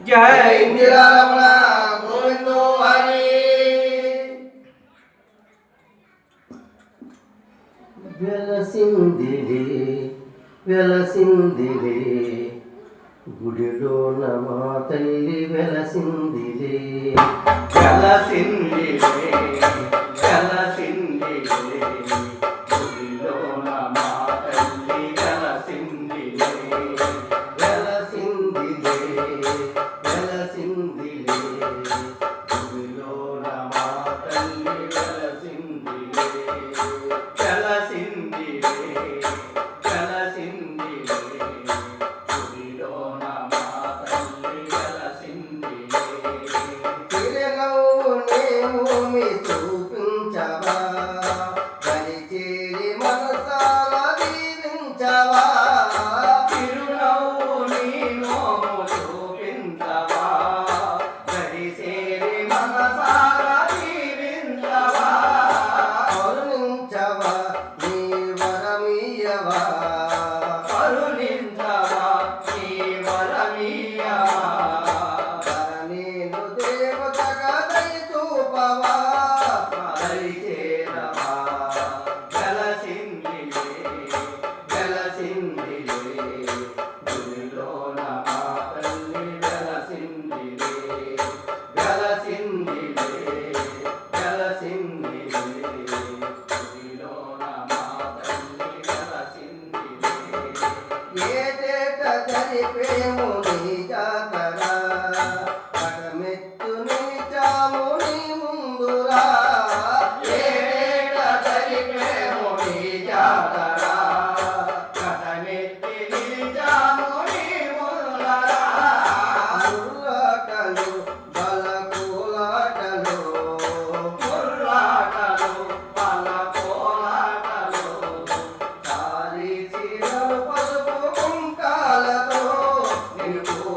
జై ఇందిరారమణ గోవిందో హరి. వెలసిందిలే వెలసిందిలే గుడిలో మా తల్లి వెలసిందిలే వెలసిందిలే c'est ಮುಂದುರ ಏಡ ಸರಿ ಪ್ರೇಮೋ ಜಾತರ